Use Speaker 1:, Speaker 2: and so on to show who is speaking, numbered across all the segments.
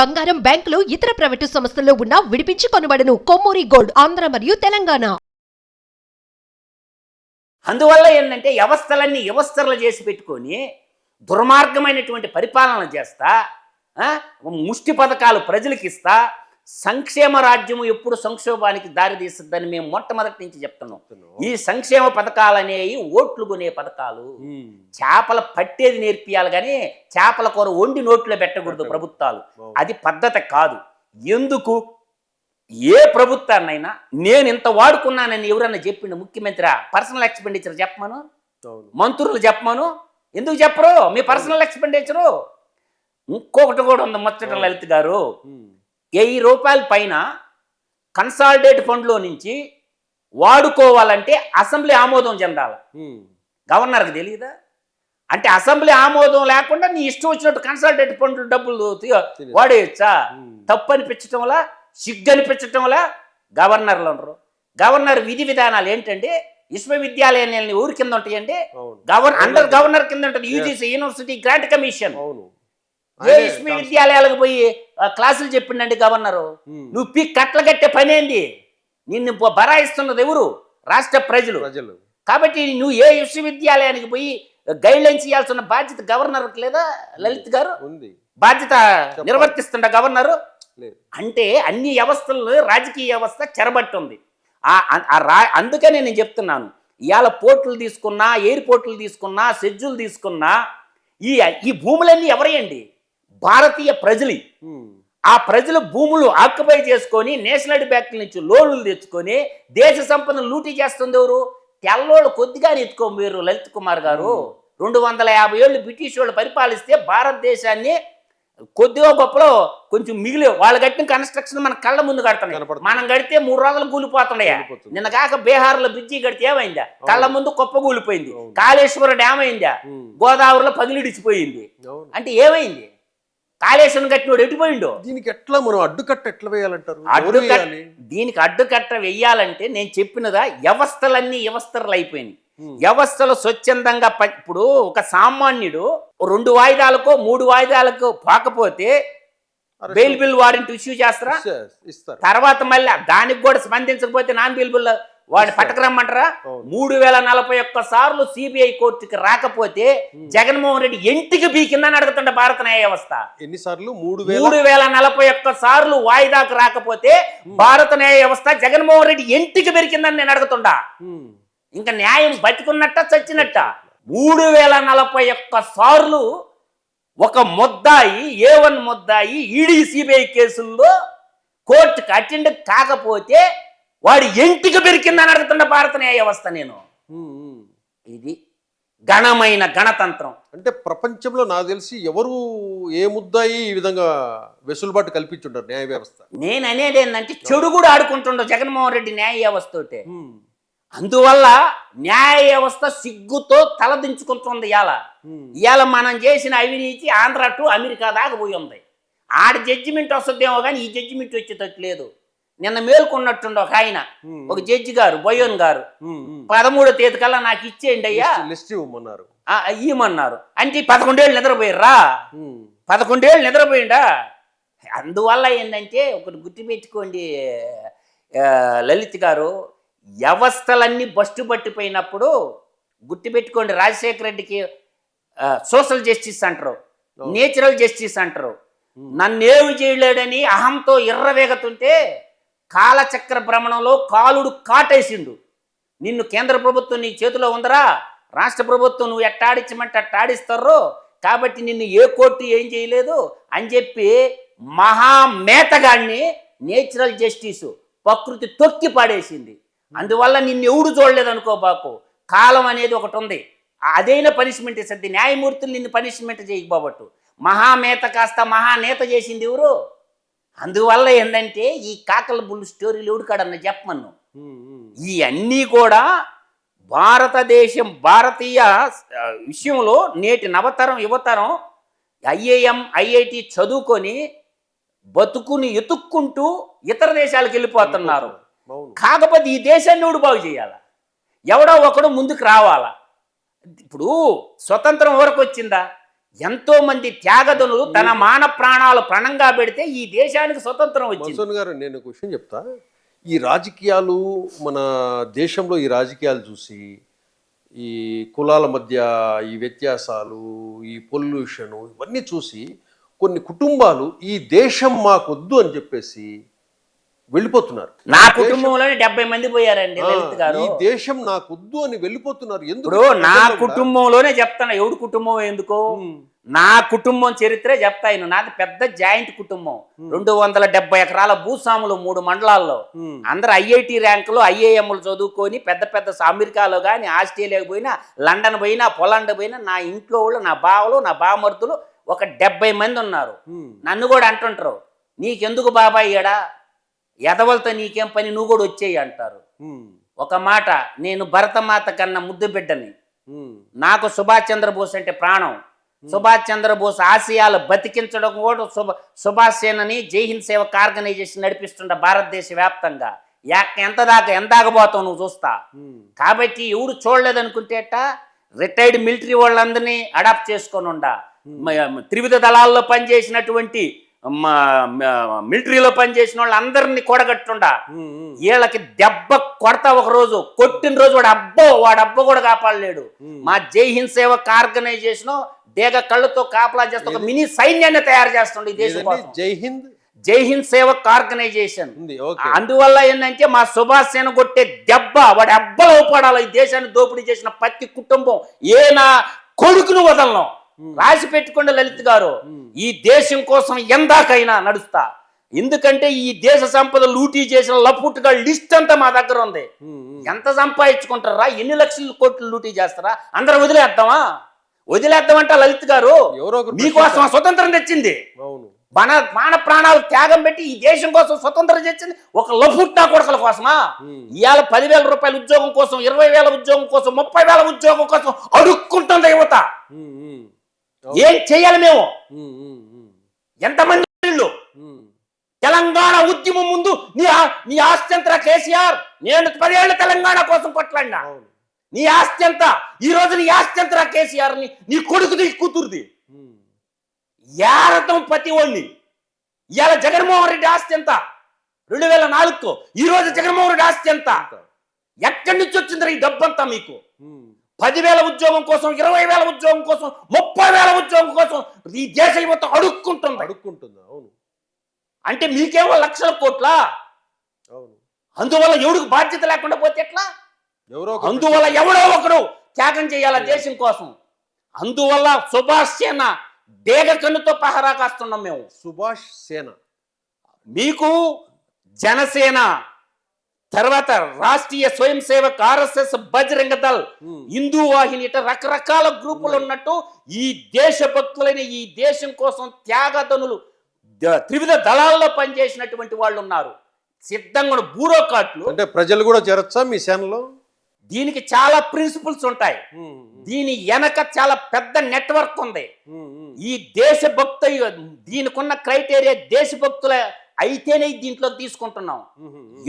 Speaker 1: బంగారం బ్యాంకులు ఇతర ప్రైవేటు సంస్థల్లో ఉన్న విడిపించి కొనబడను కొమ్మూరి గోల్డ్ ఆంధ్ర మరియు తెలంగాణ.
Speaker 2: అందువల్ల ఏంటంటే వ్యవస్థలన్నీ వ్యవస్థలు చేసి పెట్టుకొని దుర్మార్గమైనటువంటి పరిపాలన చేస్తా ముష్టి పథకాలు ప్రజలకు ఇస్తా సంక్షేమ రాజ్యము ఎప్పుడు సంక్షోభానికి దారి తీస్తుందని మేము మొట్టమొదటి నుంచి చెప్తున్నాం. ఈ సంక్షేమ పథకాలు అనేవి ఓట్లు కొనే పథకాలు. చేపల పట్టేది నేర్పియాలి కానీ చేపల కూర వండి నోట్లో పెట్టకూడదు ప్రభుత్వాలు. అది పద్ధతి కాదు. ఎందుకు? ఏ ప్రభుత్వాన్నైనా నేను ఇంత వాడుకున్నానని ఎవరన్నా చెప్పిండు ముఖ్యమంత్రి పర్సనల్ ఎక్స్పెండిచర్ చెప్పమను? మంత్రులు చెప్పమను? ఎందుకు చెప్పరు? మీ పర్సనల్ ఎక్స్పెండిచరు ఇంకొకటి కూడా ఉంది ముచ్చట లలిత్ గారు. వెయ్యి రూపాయల పైన కన్సాలిడేట్ ఫండ్లో నుంచి వాడుకోవాలంటే అసెంబ్లీ ఆమోదం చెందాలి. గవర్నర్కి తెలియదా అంటే అసెంబ్లీ ఆమోదం లేకుండా నీ ఇష్టం వచ్చినట్టు కన్సల్టేట్ ఫండ్లు డబ్బులు వాడేయచ్చా? తప్పు అనిపించటంలా సిగ్గు అనిపించటంలా గవర్నర్లు ఉండరు గవర్నర్ విధి విధానాలు ఏంటంటే విశ్వవిద్యాలయాన్ని ఊరి కింద ఉంటాయండి గవర్న అండర్ గవర్నర్ కింద ఉంటుంది యూజీసీ యూనివర్సిటీ గ్రాంట్ కమిషన్.
Speaker 3: అవును.
Speaker 2: ఏ విశ్వవిద్యాలయాలకు పోయి క్లాసులు చెప్పిండండి గవర్నరు. నువ్వు పీ కట్టలు కట్టే పని ఏంది? నిన్ను బరాయిస్తున్నది ఎవరు? రాష్ట్ర ప్రజలు.
Speaker 3: ప్రజలు.
Speaker 2: కాబట్టి నువ్వు ఏ విశ్వవిద్యాలయానికి పోయి గైడ్ లైన్స్ ఇవ్వాల్సిన బాధ్యత గవర్నర్కి లేదా? లలిత్ గారు?
Speaker 3: ఉంది.
Speaker 2: బాధ్యత నిర్వర్తిస్తుండ గవర్నరు? అంటే అన్ని వ్యవస్థలు రాజకీయ వ్యవస్థ చెరబట్టుంది. అందుకనే నేను చెప్తున్నాను. ఇవాళ పోర్టులు తీసుకున్నా ఎయిర్పోర్టులు తీసుకున్నా సెజ్జులు తీసుకున్నా ఈ ఈ భూములన్నీ ఎవరియండి భారతీయ ప్రజలు. ఆ ప్రజలు భూములు ఆక్యుపై చేసుకొని నేషనల్ బ్యాంకుల నుంచి లోన్లు తెచ్చుకొని దేశ సంపదను లూటీ చేస్తుంది ఎవరు? తెల్లోళ్ళు కొద్దిగా ఎత్తుకోమీరు లలిత్ కుమార్ గారు. రెండు వందల యాభై ఏళ్ళు బ్రిటిష్ వాళ్ళు పరిపాలిస్తే భారతదేశాన్ని కొద్దిగా గొప్పలో కొంచెం మిగిలి వాళ్ళు కట్టిన కన్స్ట్రక్షన్ మన కళ్ళ ముందు కడుతున్నాయి. మనం కడితే మూడు రోజులు కూలిపోతున్నాయా. నిన్న కాక బీహార్లో బ్రిడ్జి కడితే ఏమైందా? కళ్ళ ముందు కుప్ప కూలిపోయింది. కాళేశ్వర డ్యామ్ అయిందా. గోదావరిలో పగిలిడిచిపోయింది. అంటే ఏమైంది? కాళేశ్వరం కట్టినోడు ఎటుపోయిండో
Speaker 3: దీనికి ఎట్లా మనం అడ్డుకట్ట ఎట్లా వేయాలంటారు?
Speaker 2: అడ్డుకట్ట? దీనికి అడ్డుకట్ట వెయ్యాలంటే నేను చెప్పినదా? వ్యవస్థలన్నీ వ్యవస్థలు అయిపోయినాయి. వ్యవస్థలు స్వచ్ఛందంగా ఇప్పుడు ఒక సామాన్యుడు రెండు వాయిదాలకో మూడు వాయిదాలకు పోకపోతే బెయిల్ బిల్ వారెంట్ ఇష్యూ చేస్తారా? తర్వాత మళ్ళీ దానికి కూడా స్పందించకపోతే నాన్ బెయిల్ బిల్ వాడిని పట్టకరమ్మంటారా. మూడు వేల నలభై ఒక్క సార్లు సిబిఐ కోర్టుకి రాకపోతే జగన్మోహన్ రెడ్డి ఎంటికి బీకిందని అడుగుతుండే భారత న్యాయ వ్యవస్థ.
Speaker 3: ఎన్నిసార్లు? మూడు
Speaker 2: మూడు వేల నలభై ఒక్క సార్లు వాయిదాకు రాకపోతే భారత న్యాయ వ్యవస్థ జగన్మోహన్ రెడ్డి ఎంటికి పెరిగిందని నేను అడుగుతుండా. ఇంకా న్యాయం బతికున్నట్ట చచ్చినట్ట? మూడు వేల నలభై ఒక్క సార్లు ఒక ముద్దాయి ఏ వన్ ముద్దాయి ఈడీ సిబిఐ కేసుల్లో కోర్టుకు అటెండ్ కాకపోతే వాడి ఎంటికి పెరిగిందని అడుగుతున్న భారత న్యాయ వ్యవస్థ నేను. ఇది ఘనమైన గణతంత్రం.
Speaker 3: అంటే ప్రపంచంలో నాకు తెలిసి ఎవరు ఏ ముద్దాయి ఈ విధంగా వెసులుబాటు కల్పించుంటారు న్యాయ వ్యవస్థ?
Speaker 2: నేను అనేది ఏంటంటే చెడు కూడా ఆడుకుంటుండో జగన్మోహన్ రెడ్డి న్యాయ వ్యవస్థతోటే.
Speaker 3: ఉమ్.
Speaker 2: అందువల్ల న్యాయ వ్యవస్థ సిగ్గుతో తలదించుకుంటుంది ఇవాళ. ఇవాళ మనం చేసిన అవినీతి ఆంధ్ర టు అమెరికా దాకా పోయి ఉంది. ఆడ జడ్జిమెంట్ వస్తుందేమో కానీ ఈ జడ్జిమెంట్ వచ్చేటట్టు లేదు. నిన్న మేల్కొన్నట్టుండు ఒక ఆయన. ఒక జడ్జి గారు బొయ్యోన్ గారు. పదమూడో తేదీ కల్లా నాకు ఇచ్చేయండి అయ్యా.
Speaker 3: లిస్ట్- ఇవ్వమన్నారు.
Speaker 2: ఆ, ఇయ్యమన్నారు. అంటే పదకొండేళ్ళు నిద్రపోయారా. పదకొండేళ్ళు నిద్రపోయిండా? అందువల్ల ఏంటంటే ఒకటి గుర్తుపెట్టుకోండి లలిత్ గారు వ్యవస్థలన్నీ బస్టు పట్టిపోయినప్పుడు గుర్తుపెట్టుకోండి రాజశేఖర రెడ్డికి సోషల్ జస్టిస్ అంటారు నేచురల్ జస్టిస్ అంటారు. నన్నేమి చేయలేడని అహంతో ఎర్రవేగతుంటే కాలచక్ర భ్రమణంలో కాలుడు కాటేసిండు. నిన్ను కేంద్ర ప్రభుత్వం నీ చేతిలో ఉందరా? రాష్ట్ర ప్రభుత్వం నువ్వు ఎట్టాడించమంటే అట్టాడిస్తారో కాబట్టి నిన్ను ఏ కోర్టు ఏం చేయలేదు? అని చెప్పి మహామేతగాన్ని నేచురల్ జస్టిస్ ప్రకృతి తొక్కి పాడేసింది. అందువల్ల నిన్ను ఎవడు చూడలేదు అనుకోబాకు కాలం అనేది ఒకటి ఉంది. అదైన పనిష్మెంట్ ఇస్తుంది. న్యాయమూర్తులు నిన్ను పనిష్మెంట్ చేయకపోబట్టు. మహామేత కాస్త మహానేత చేసింది ఎవరు? అందువల్ల ఏంటంటే ఈ కాకల బుల్లు స్టోరీలు ఎవడు కాడన్న చెప్పమన్ను?
Speaker 3: ఉమ్.
Speaker 2: ఇవన్నీ కూడా భారతదేశం భారతీయ విషయంలో నేటి నవతరం యువతరం ఐఏఎం ఐఐటి చదువుకొని బతుకుని ఎతుక్కుంటూ ఇతర దేశాలకు వెళ్ళిపోతున్నారు. కాకపోతే ఈ దేశాన్ని ఎవడు బాగు చేయాలా? ఎవడో ఒకడు ముందుకు రావాలా? ఇప్పుడు స్వతంత్రం వరకు వచ్చిందా? ఎంతో మంది త్యాగదనులు తన మాన ప్రాణాలు ప్రణంగా పెడితే ఈ దేశానికి స్వతంత్రం వచ్చింది.
Speaker 3: గారు నేను ఒక విషయం చెప్తా. ఈ రాజకీయాలు మన దేశంలో ఈ రాజకీయాలు చూసి ఈ కులాల మధ్య ఈ వ్యత్యాసాలు ఈ పొల్యూషన్ ఇవన్నీ చూసి కొన్ని కుటుంబాలు ఈ దేశం మాకొద్దు అని చెప్పేసి వెళ్ళిపోతున్నారు.
Speaker 2: నా కుటుంబంలోనే డెబ్బై మంది పోయారండి లలిత్ గారు.
Speaker 3: ఈ దేశం నాకొద్దు అని వెళ్ళిపోతున్నారు. ఎందుకు
Speaker 2: నా కుటుంబంలోనే చెప్తాను ఎవడు కుటుంబం ఎందుకు? నా కుటుంబం చరిత్రే చెప్తాను నాది పెద్ద జాయింట్ కుటుంబం. రెండు వందల డెబ్బై ఎకరాల భూస్వాములు మూడు మండలాల్లో. అందరు ఐఐటి ర్యాంకులు ఐఏఎంలు చదువుకొని పెద్ద పెద్ద అమెరికాలో కానీ ఆస్ట్రేలియాకి పోయినా లండన్ పోయినా పొలాండ్ పోయినా నా ఇంట్లో వాళ్ళు నా బావలు నా బామర్దులు ఒక డెబ్బై మంది ఉన్నారు. నన్ను కూడా అంటుంటారు. నీకెందుకు బాబాయ్ ఎదవలతో నీకేం పని? నువ్వు కూడా వచ్చేయి అంటారు. ఒక మాట నేను భరతమాత కన్నా ముద్దు బిడ్డని. నాకు సుభాష్ చంద్రబోస్ అంటే ప్రాణం. సుభాష్ చంద్రబోస్ ఆశయాలు బతికించడం కూడా సుభ సుభాష్ సేనని జై హింద్ సేవక్ ఆర్గనైజేషన్ నడిపిస్తుండ భారతదేశ వ్యాప్తంగా. ఎంత దాకా ఎంత దాకపోతావు నువ్వు చూస్తా. కాబట్టి ఎవడు చూడలేదనుకుంటేట రిటైర్డ్ మిలిటరీ వాళ్ళందరినీ అడాప్ట్ చేసుకొని ఉండ త్రివిధ దళాల్లో పనిచేసినటువంటి మ- మిలిటరీలో పనిచేసిన వాళ్ళందరినీ కూడగట్టుండా. వీళ్ళకి దెబ్బ కొడతా ఒక రోజు కొట్టిన రోజు వాడు అబ్బో వాడు అబ్బ కూడా కాపాడలేడు. మా జై హింద్ సేవక్ ఆర్గనైజేషన్ డేగ కళ్ళతో కాపలా చేస్తూ ఒక మినీ సైన్యాన్ని తయారు చేస్తుండే ఈ దేశం
Speaker 3: జై హింద్?
Speaker 2: జై హింద్ సేవక్ ఆర్గనైజేషన్. అందువల్ల ఏంటంటే మా సుభాష్ సేన కొట్టే దెబ్బ వాడి అబ్బలో పడాలి ఈ దేశాన్ని దోపిడీ చేసిన ప్రతి కుటుంబం ఏ నా కొడుకును వదలను. రాసి పెట్టుకోండి లలిత్ గారు. ఈ దేశం కోసం ఎందాకైనా నడుస్తా. ఎందుకంటే ఈ దేశ సంపద లూటీ చేసిన లపుట్టుగా లిస్ట్ అంతా మా దగ్గర ఉంది. ఎంత సంపాదించుకుంటారా? ఎన్ని లక్షల కోట్లు లూటీ చేస్తారా? అందరం వదిలేద్దామా? వదిలేద్దామంట లలిత్ గారు? మీకోసం స్వతంత్రం తెచ్చింది. మన మాన ప్రాణాలు త్యాగం పెట్టి ఈ దేశం కోసం స్వతంత్రం తెచ్చింది. ఒక లఫుట్నా కొడకల కోసమా. ఇవాళ పదివేల రూపాయల ఉద్యోగం కోసం ఇరవై వేల ఉద్యోగం కోసం ముప్పై వేల ఉద్యోగం కోసం అడుక్కుంటుంది యువత. ఏం చేయాలి మేము? ఎంతమంది వీళ్ళు? తెలంగాణ ఉద్యమం ముందు నీ నీ ఆస్తి ఎంత కేసీఆర్? నేను పదేళ్ళు తెలంగాణ కోసం కొట్లాడినా.
Speaker 3: అవును.
Speaker 2: నీ ఆస్తి ఎంత? ఈ రోజు నీ ఆస్తి ఎంత కేసీఆర్ని నీ కొడుకుది కూతురుది. యారతం ప్రతి వాడిని ఇవాళ జగన్మోహన్ రెడ్డి ఆస్తి ఎంత? రెండు వేల నాలుగుతో ఈ రోజు జగన్మోహన్ రెడ్డి ఆస్తి ఎంత? ఎక్కడి నుంచి వచ్చిందిరా ఈ డబ్బంతా మీకు? పదివేల ఉద్యోగం కోసం ఇరవై వేల ఉద్యోగం కోసం ముప్పై వేల ఉద్యోగం కోసం ఈ దేశం మొత్తం అడుక్కుంటుంది.
Speaker 3: అడుక్కుంటుందా అవును.
Speaker 2: అంటే మీకేమో లక్షల కోట్ల?
Speaker 3: అవును.
Speaker 2: అందువల్ల ఎవడికి బాధ్యత లేకుండా పోతే ఎట్లా?
Speaker 3: ఎవరో
Speaker 2: అందువల్ల ఎవడో ఒకడు త్యాగం చేయాల దేశం కోసం? అందువల్ల సుభాష్ సేన డేగ కన్నుతో పహరా కాస్తున్నాం మేము.
Speaker 3: సుభాష్ సేన.
Speaker 2: మీకు జనసేన తర్వాత రాష్ట్రీయ స్వయం సేవక్ ఆర్ఎస్ఎస్ బజరంగ దళ్ హిందూ వాహిని ఇట్లా రకరకాల గ్రూపులు ఉన్నట్టు ఈ దేశభక్తులైన ఈ దేశం కోసం త్యాగధనులు ద- త్రివిధ దళాల్లో పనిచేసినటువంటి వాళ్ళు ఉన్నారు సిద్ధంగా బ్యూరోక్రాట్లు
Speaker 3: అంటే ప్రజలు కూడా చేరొచ్చా మీ సేనలో?
Speaker 2: దీనికి చాలా ప్రిన్సిపల్స్ ఉంటాయి. దీని వెనక చాలా పెద్ద నెట్వర్క్ ఉంది. ఈ దేశభక్త దీనికున్న క్రైటీరియా దేశభక్తుల అయితేనే దీంట్లో తీసుకుంటున్నాం.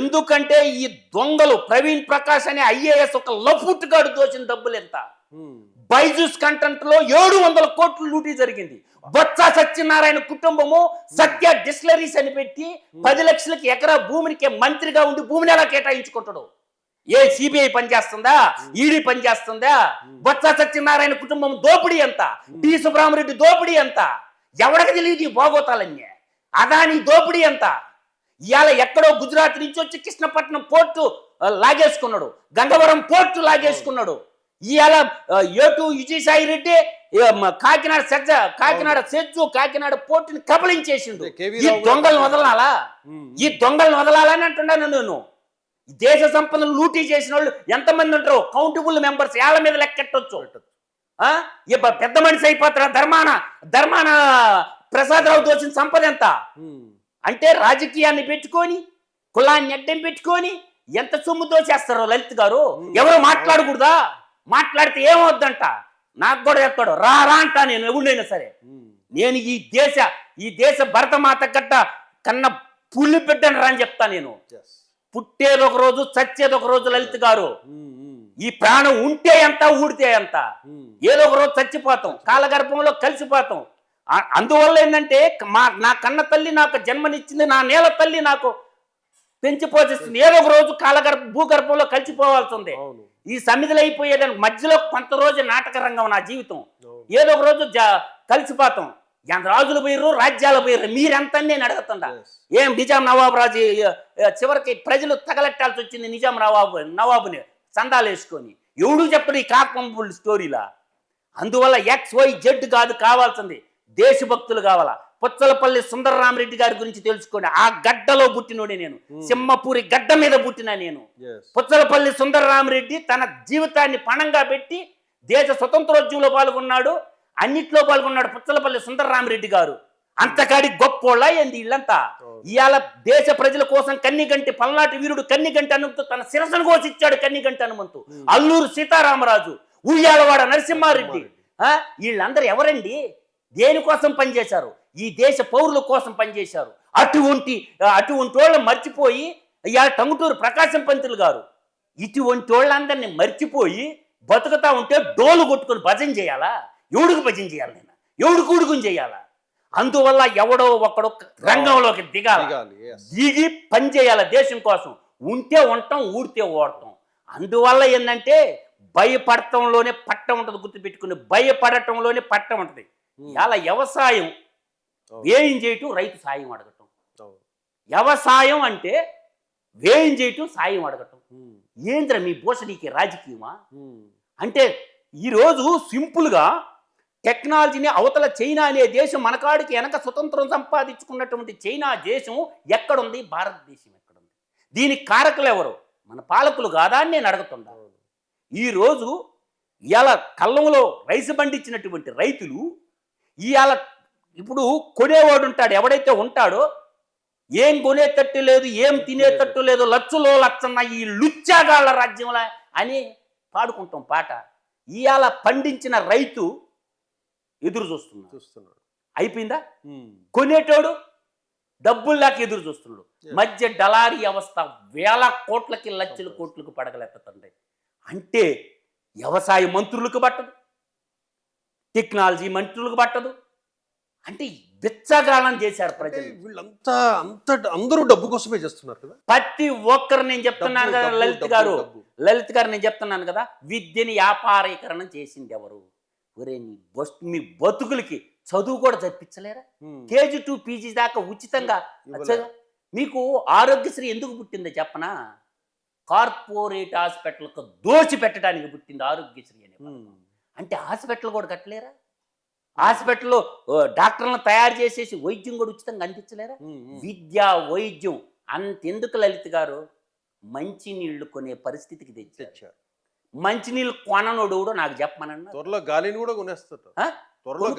Speaker 2: ఎందుకంటే ఈ దొంగలు ప్రవీణ్ ప్రకాష్ అనే ఐఏఎస్ ఒక లఫుట్టుగాడు దోచిన డబ్బులు ఎంత బైజూస్ కంటెంట్లో ఏడు వందల కోట్లు లూటీ జరిగింది. బొత్స సత్యనారాయణ కుటుంబము సత్య డిస్లరీస్ అని పెట్టి పది లక్షలకి ఎకరా భూమికి మంత్రిగా ఉండి భూమిని ఎలా కేటాయించుకుంటాడు? ఏ సిబిఐ పనిచేస్తుందా ఈడీ పనిచేస్తుందా బొత్స సత్యనారాయణ కుటుంబం దోపిడీ ఎంత? టి సుబ్రహ్మరెడ్డి దోపిడీ ఎంత? ఎవరికి తెలియదు ఈ భోగోతాలన్నీ? అదాని దోపిడీ ఎంత ఇవాళ ఎక్కడో గుజరాత్ నుంచి వచ్చి కృష్ణపట్నం పోర్టు లాగేసుకున్నాడు. గంగవరం పోర్టు లాగేసుకున్నాడు. ఇవాళ ఏటు విజయసాయి రెడ్డి కాకినాడ సజ్జ కాకినాడ సెజ్జు కాకినాడ పోర్టుని కబలించేసిండు. ఈ దొంగలను వదలాలా? ఈ దొంగలను వదలాలని అంటున్నాను నేను. దేశ సంపదను లూటీ చేసిన వాళ్ళు ఎంతమంది ఉంటారు కౌంటబుల్ మెంబర్స్ ఏళ్ళ మీద లెక్కెట్టొచ్చు. పెద్ద మనిషి అయిపోతారా ధర్మాన ధర్మాన ప్రసాదరావు దోచిన సంపద ఎంత? అంటే రాజకీయాన్ని పెట్టుకొని కులాన్ని అడ్డం పెట్టుకొని ఎంత సొమ్ము దోచేస్తారో లలిత్ గారు? ఎవరు మాట్లాడకూడదా? మాట్లాడితే ఏమవుద్దంట? నాకు కూడా చెప్తాడు రా రా అంటా నేను ఎవడైనా సరే. నేను ఈ దేశ ఈ దేశ భరతమాత గడ్డ కన్న పులి బిడ్డను రా అని చెప్తా నేను. పుట్టేది ఒక రోజు చచ్చేది ఒక రోజు లలిత్ గారు. ఈ ప్రాణం ఉంటే ఎంత ఊడితే ఎంత. ఏదో ఒక రోజు చచ్చిపోతాం. కాలగర్భంలో కలిసిపోతాం. అందువల్ల ఏంటంటే మా నా కన్న తల్లి నాకు జన్మనిచ్చింది నా నేల తల్లి నాకు పెంచి పోషిస్తుంది. ఏదో ఒక రోజు కాలగర్భ భూగర్భంలో కలిసిపోవాల్సి ఉంది
Speaker 3: అవును.
Speaker 2: ఈ సమిధులు అయిపోయేదానికి మధ్యలో కొంత రోజు నాటక రంగం నా జీవితం. ఏదో ఒక రోజు కలిసిపోతాం. ఎంత రాజులు పోయిర్రు రాజ్యాలు పోయిర్రు మీరెంత నేను అడుగుతుండా. ఏం నిజాం నవాబు రాజు చివరికి ప్రజలు తగలెట్టాల్సి వచ్చింది నిజాం నవాబు నవాబుని చందాలు వేసుకొని. ఎవడు చెప్పడు ఈ కాకంబుల్ స్టోరీలా? అందువల్ల ఎక్స్ వై జెడ్ కాదు కావాల్సింది. దేశభక్తులు కావాలా? పుచ్చలపల్లి సుందరరామరెడ్డి గారి గురించి తెలుసుకోండి ఆ గడ్డలో పుట్టినోడే నేను. సింహపూరి గడ్డ మీద పుట్టిన నేను. పుచ్చలపల్లి సుందరరామరెడ్డి తన జీవితాన్ని పణంగా పెట్టి దేశ స్వతంత్రోద్యమంలో పాల్గొన్నాడు. అన్నిట్లో పాల్గొన్నాడు పుచ్చలపల్లి సుందరరామరెడ్డి గారు. అంతకాడి గొప్పోళ్ళ ఏంది ఇల్లంతా? ఇవాళ దేశ ప్రజల కోసం కన్నిగంటి పల్నాటి వీరుడు కన్నిగంటి హనుమంతు తన శిరసను కోసిచ్చాడు కన్నిగంటి హనుమంతు. అల్లూరు సీతారామరాజు ఉయ్యాలవాడ నరసింహారెడ్డి. ఆ? వీళ్ళందరూ ఎవరండి? దేనికోసం పనిచేశారు? ఈ దేశ పౌరుల కోసం పనిచేశారు. అటువంటి అటువంటి వాళ్ళని మర్చిపోయి ఇవాళ టంగుటూరు ప్రకాశం పంతులు గారు ఇటువంటి వాళ్ళందరినీ మర్చిపోయి బతుకుతా ఉంటే డోలు కొట్టుకొని భజన చేయాలా? ఎవడికి భజన చేయాలి నేను? ఎవడికి ఉడుకుని చేయాలా? అందువల్ల ఎవడో ఒకడో రంగంలోకి దిగాల. దిగి పని చేయాలి దేశం కోసం. ఉంటే ఉంటాం ఊడితే ఓడతాం. అందువల్ల ఏంటంటే భయపడటంలోనే పట్టం ఉంటుంది గుర్తుపెట్టుకుని భయపడటంలోనే పట్టం ఉంటుంది. ఇలా వ్యవసాయం. వ్యయం చేయటం రైతు సాయం అడగటం. వ్యవసాయం అంటే వ్యయం చేయటం సాయం అడగటం. ఏంద్ర మీ భూషణికి రాజకీయమా. అంటే ఈరోజు సింపుల్గా టెక్నాలజీని అవతల చైనా అనే దేశం మనకాడికి వెనక స్వతంత్రం సంపాదించుకున్నటువంటి చైనా దేశం ఎక్కడుంది భారతదేశం ఎక్కడుంది దీనికి కారకులు ఎవరు మన పాలకులు కాదా అని నేను అడుగుతున్నా. ఈరోజు ఇవాళ కళ్ళంలో రైసు పండించినటువంటి రైతులు ఇవాళ ఇప్పుడు కొనేవాడు ఉంటాడు. ఎవడైతే ఉంటాడో ఏం కొనేటట్టు లేదు ఏం తినేటట్టు లేదు లచ్చులో లచ్చన్న ఈ లుచ్చాగాళ్ళ రాజ్యంలా అని పాడుకుంటాం పాట. ఇవాళ పండించిన రైతు ఎదురు చూస్తున్నాడు.
Speaker 3: చూస్తున్నాడు.
Speaker 2: అయిపోయిందా. కొనేటోడు డబ్బులు లేక ఎదురు చూస్తున్నాడు. మధ్య డలారీ అవస్థ వేల కోట్లకి లక్షల కోట్లకు పడగలెత్తండి అంటే వ్యవసాయ మంత్రులకు పట్టదు. టెక్నాలజీ మంత్రులకు పట్టదు. అంటే బిచ్చగాళం చేశారు ప్రజలు.
Speaker 3: వీళ్ళంతా అంత అందరూ డబ్బు కోసమే చేస్తున్నారు కదా?
Speaker 2: ప్రతి ఒక్కరు నేను చెప్తున్నాను కదా లలిత్ గారు. లలిత్ గారు నేను చెప్తున్నాను కదా విద్యని వ్యాపారీకరణం చేసింది ఎవరు? ఒరే నీ బస్ మీ బతుకులకి చదువు కూడా చదివించలేరా. కేజీ టు పీజీ దాకా ఉచితంగా మీకు ఆరోగ్యశ్రీ ఎందుకు పుట్టిందో చెప్పనా? కార్పొరేట్ హాస్పిటల్కు దోచి పెట్టడానికి పుట్టింది ఆరోగ్యశ్రీ అని. అంటే హాస్పిటల్ కూడా కట్టలేరా? హాస్పిటల్లో డాక్టర్లను తయారు చేసేసి వైద్యం కూడా ఉచితంగా అందించలేరా. విద్య వైద్యం అంతెందుకు లలిత్ గారు? మంచి నీళ్ళు కొనే పరిస్థితికి తెచ్చారు. మంచినీళ్ళు కొననోడు కూడా నాకు చెప్పమనన్నా
Speaker 3: త్వరలో గాలిని కూడా కొనేస్తారు
Speaker 2: ఆ?
Speaker 3: త్వరలో.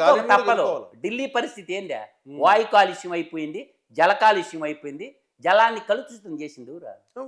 Speaker 2: ఢిల్లీ పరిస్థితి ఏందా?
Speaker 3: ఉమ్.
Speaker 2: వాయు కాలుష్యం అయిపోయింది జల కాలుష్యం అయిపోయింది జలాన్ని కలుషితం చేసింది ఊరా